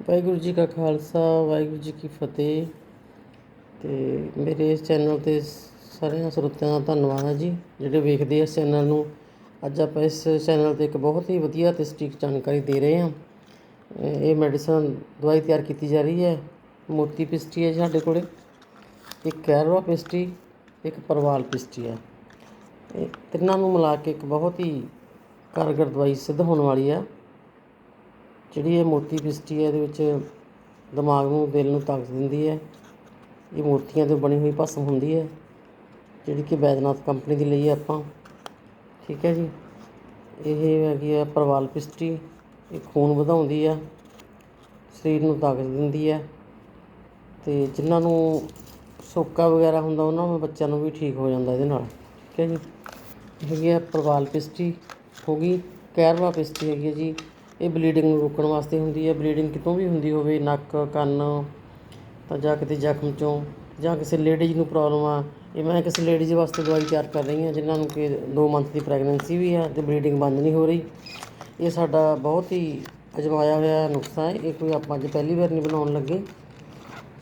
ਵਾਹਿਗੁਰੂ ਜੀ ਕਾ ਖਾਲਸਾ, ਵਾਹਿਗੁਰੂ ਜੀ ਕੀ ਫਤਿਹ। ਤੇ ਮੇਰੇ ਇਸ ਚੈਨਲ ਤੇ ਸਾਰਿਆਂ ਸਰੋਤਿਆਂ ਦਾ ਧੰਨਵਾਦ ਹੈ ਜੀ, ਜਿਹੜੇ ਵੇਖਦੇ ਆ ਇਸ ਚੈਨਲ ਨੂੰ। ਅੱਜ ਆਪਾਂ ਇਸ ਚੈਨਲ ਤੇ ਇੱਕ ਬਹੁਤ ਹੀ ਵਧੀਆ ਤੇ ਸਟੀਕ ਜਾਣਕਾਰੀ ਦੇ ਰਹੇ ਹਾਂ। ਇਹ ਮੈਡੀਸਨ ਦਵਾਈ ਤਿਆਰ ਕੀਤੀ ਜਾ ਰਹੀ ਹੈ। ਮੋਤੀ ਪਿਸਟੀ ਹੈ ਜੀ ਸਾਡੇ ਕੋਲੇ। ਇੱਕ ਕੈਰਵਾ ਪਿਸਟੀ ਇੱਕ ਪਰਵਾਲ ਪਿਸਟੀ ਹੈ। ਇਹ ਤਿੰਨਾਂ ਨੂੰ ਮਿਲਾ ਕੇ ਇੱਕ ਬਹੁਤ ਹੀ ਕਾਰਗਰ ਦਵਾਈ ਸਿੱਧ ਹੋਣ ਵਾਲੀ ਆ ਜਿਹੜੀ ਇਹ ਮੋਤੀ ਪਿਸਟੀ ਹੈ, ਇਹਦੇ ਵਿੱਚ ਦਿਮਾਗ ਨੂੰ, ਦਿਲ ਨੂੰ ਤਾਕਤ ਦਿੰਦੀ ਹੈ। ਇਹ ਮੋਤੀਆਂ ਤੋਂ ਬਣੀ ਹੋਈ ਭਸਮ ਹੁੰਦੀ ਹੈ, ਜਿਹੜੀ ਕਿ ਵੈਦਨਾਥ ਕੰਪਨੀ ਦੀ ਲਈ ਹੈ ਆਪਾਂ। ਠੀਕ ਹੈ ਜੀ। ਇਹ ਹੈਗੀ ਆ ਪਰਵਾਲ ਪਿਸਟੀ ਇਹ ਖੂਨ ਵਧਾਉਂਦੀ ਆ ਸਰੀਰ ਨੂੰ ਤਾਕਤ ਦਿੰਦੀ ਹੈ ਤੇ ਜਿਨ੍ਹਾਂ ਨੂੰ ਸੋਕਾ ਵਗੈਰਾ ਹੁੰਦਾ, ਉਹਨਾਂ ਨੂੰ, ਬੱਚਿਆਂ ਨੂੰ ਵੀ ਠੀਕ ਹੋ ਜਾਂਦਾ ਇਹਦੇ ਨਾਲ। ਠੀਕ ਹੈ ਜੀ। ਹੈਗੀ ਆ ਪਰਵਾਲ ਪਿਸਟੀ ਹੋ ਗਈ ਕੈਰਵਾ ਪਿਸਟੀ ਹੈਗੀ ਹੈ ਜੀ। ਇਹ ਬਲੀਡਿੰਗ ਨੂੰ ਰੋਕਣ ਵਾਸਤੇ ਹੁੰਦੀ ਹੈ। ਬਲੀਡਿੰਗ ਕਿਤੋਂ ਵੀ ਹੁੰਦੀ ਹੋਵੇ, ਨੱਕ, ਕੰਨ, ਤਾਂ ਜਾਂ ਕਿਤੇ ਜ਼ਖਮ ਚੋਂ, ਜਾਂ ਕਿਸੇ ਲੇਡੀਜ਼ ਨੂੰ ਪ੍ਰੋਬਲਮ ਆ। ਇਹ ਮੈਂ ਕਿਸੇ ਲੇਡੀਜ਼ ਵਾਸਤੇ ਦਵਾਈ ਤਿਆਰ ਕਰ ਰਹੀ ਹਾਂ, ਜਿਨ੍ਹਾਂ ਨੂੰ ਕਿ 2 ਮੰਥ ਦੀ ਪ੍ਰੈਗਨੈਂਸੀ ਵੀ ਆ ਤੇ ਬਲੀਡਿੰਗ ਬੰਦ ਨਹੀਂ ਹੋ ਰਹੀ। ਇਹ ਸਾਡਾ ਬਹੁਤ ਹੀ ਅਜਮਾਇਆ ਹੋਇਆ ਨੁਸਖਾ ਹੈ। ਇਹ ਕੋਈ ਆਪਾਂ ਅੱਜ ਪਹਿਲੀ ਵਾਰ ਨਹੀਂ ਬਣਾਉਣ ਲੱਗੇ।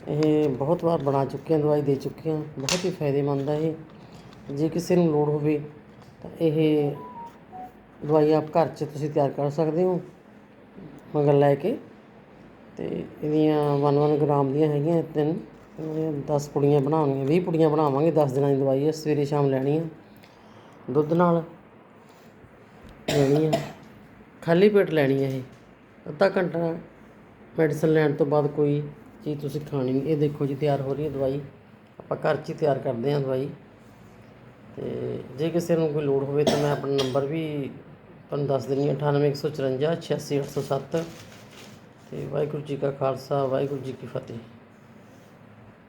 ਇਹ ਬਹੁਤ ਵਾਰ ਬਣਾ ਚੁੱਕੇ ਹਾਂ, ਦਵਾਈ ਦੇ ਚੁੱਕੇ ਹਾਂ। ਬਹੁਤ ਹੀ ਫਾਇਦੇਮੰਦ ਹੈ ਇਹ। ਜੇ ਕਿਸੇ ਨੂੰ ਲੋੜ ਹੋਵੇ ਤਾਂ ਇਹ ਦਵਾਈ ਆਪ ਘਰ 'ਚ ਤੁਸੀਂ ਤਿਆਰ ਕਰ ਸਕਦੇ ਹੋ। ਮਗਰ ਲੈ ਕੇ ਅਤੇ ਇਹਦੀਆਂ 1-1 ਗ੍ਰਾਮ ਦੀਆਂ ਹੈਗੀਆਂ ਤਿੰਨ। ਇਹਦੀਆਂ 10 ਪੁੜੀਆਂ ਬਣਾਉਣੀਆਂ 20 ਪੁੜੀਆਂ ਬਣਾਵਾਂਗੇ 10 ਦਿਨਾਂ ਦੀ ਦਵਾਈ ਹੈ ਸਵੇਰੇ ਸ਼ਾਮ ਲੈਣੀ ਹੈ ਦੁੱਧ ਨਾਲ ਲੈਣੀ ਹੈ ਖਾਲੀ ਪੇਟ ਲੈਣੀ ਹੈ ਇਹ। ਅੱਧਾ ਘੰਟਾ ਮੈਡੀਸਨ ਲੈਣ ਤੋਂ ਬਾਅਦ ਕੋਈ ਚੀਜ਼ ਤੁਸੀਂ ਖਾਣੀ ਨਹੀਂ। ਇਹ ਦੇਖੋ ਜੀ, ਤਿਆਰ ਹੋ ਰਹੀ ਹੈ ਦਵਾਈ। ਆਪਾਂ ਘਰ 'ਚ ਹੀ ਤਿਆਰ ਕਰਦੇ ਹਾਂ ਦਵਾਈ। ਤੇ ਜੇ ਕਿਸੇ ਨੂੰ ਕੋਈ ਲੋੜ ਹੋਵੇ ਤਾਂ ਮੈਂ ਆਪਣਾ ਨੰਬਰ ਵੀ ਤੁਹਾਨੂੰ ਦੱਸ ਦਿੰਦੀ ਹਾਂ 98154 86807 ਤੇ ਵਾਹਿਗੁਰੂ ਜੀ ਕਾ ਖਾਲਸਾ, ਵਾਹਿਗੁਰੂ ਜੀ ਕੀ ਫਤਿਹ।